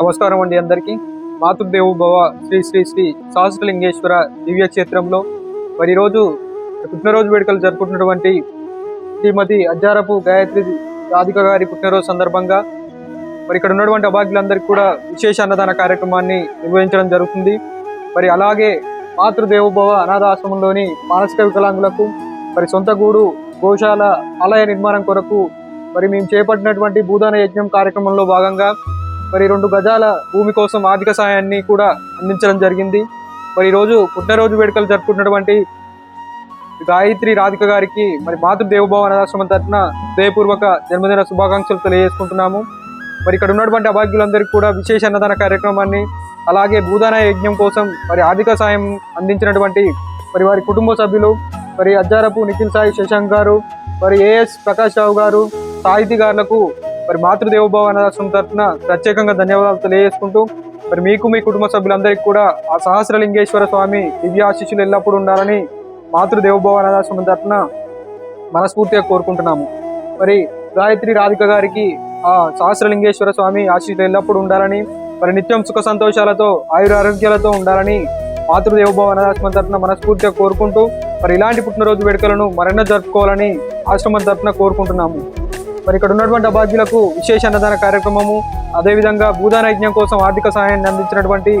నమస్కారం అండి అందరికీ. మాతృదేవు భవ శ్రీ శ్రీ శ్రీ సహస్రలింగేశ్వర దివ్య క్షేత్రంలో మరి ఈరోజు పుట్టినరోజు వేడుకలు జరుపుకుంటున్నటువంటి శ్రీమతి అజ్జారపు గాయత్రి రాధిక గారి పుట్టినరోజు సందర్భంగా మరి ఇక్కడ ఉన్నటువంటి అభాగ్యులందరికీ కూడా విశేష అన్నదాన కార్యక్రమాన్ని నిర్వహించడం జరుగుతుంది. మరి అలాగే మాతృదేవోభవ అనాథాశ్రమంలోని మానసిక వికలాంగులకు మరి సొంత గూడు గోశాల ఆలయ నిర్మాణం కొరకు మరి మేము చేపట్టినటువంటి భూదాన యజ్ఞం కార్యక్రమంలో భాగంగా మరి రెండు గజాల భూమి కోసం ఆర్థిక సహాయాన్ని కూడా అందించడం జరిగింది. మరి ఈరోజు పుట్టినరోజు వేడుకలు జరుపుకుంటున్నటువంటి గాయత్రి రాధిక గారికి మరి మాతృ దేవభవన అనాథాశ్రమం తరఫున హృదయపూర్వక జన్మదిన శుభాకాంక్షలు తెలియజేసుకుంటున్నాము. మరి ఇక్కడ ఉన్నటువంటి అభాగ్యులందరికీ కూడా విశేష అన్నదాన కార్యక్రమాన్ని అలాగే భూదాన యజ్ఞం కోసం మరి ఆర్థిక సాయం అందించినటువంటి మరి వారి కుటుంబ సభ్యులు మరి అజ్జారపు నిఖిల్ సాయి శశాంక్ గారు మరి ఏఎస్ ప్రకాష్ రావు గారు సాహితీ గారులకు మరి మాతృదేవోభవ అనాథాశ్రమం తరఫున ప్రత్యేకంగా ధన్యవాదాలు తెలియజేసుకుంటూ మరి మీకు మీ కుటుంబ సభ్యులందరికీ కూడా ఆ సహస్రలింగేశ్వర స్వామి దివ్య ఆశిష్యులు ఎల్లప్పుడూ ఉండాలని మాతృదేవోభవ అనాథాశ్రమం తరఫున మనస్ఫూర్తిగా కోరుకుంటున్నాము. మరి గాయత్రి రాధిక గారికి ఆ సహస్రలింగేశ్వర స్వామి ఆశీస్సులు ఎల్లప్పుడూ ఉండాలని మరి నిత్యం సుఖ సంతోషాలతో ఆయుర ఆరోగ్యాలతో ఉండాలని మాతృదేవభావ అనాథాశ్రమం తరఫున మనస్ఫూర్తిగా కోరుకుంటూ మరి ఇలాంటి పుట్టినరోజు వేడుకలను మరెన్నో జరుపుకోవాలని ఆశ్రమం తరఫున కోరుకుంటున్నాము. మరి ఇక్కడ ఉన్నటువంటి అభాగ్యులకు విశేష అన్నదాన కార్యక్రమము అదేవిధంగా భూదాన యజ్ఞం కోసం ఆర్థిక సహాయాన్ని అందించినటువంటి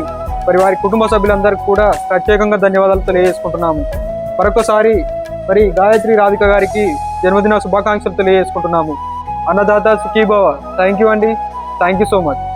మరి వారి కుటుంబ సభ్యులందరికీ కూడా ప్రత్యేకంగా ధన్యవాదాలు తెలియజేసుకుంటున్నాము. మరొకసారి మరి గాయత్రి రాధిక గారికి జన్మదిన శుభాకాంక్షలు తెలియజేసుకుంటున్నాము. అన్నదాత సుఖీభవ. థ్యాంక్ యూ అండి. Thank you so much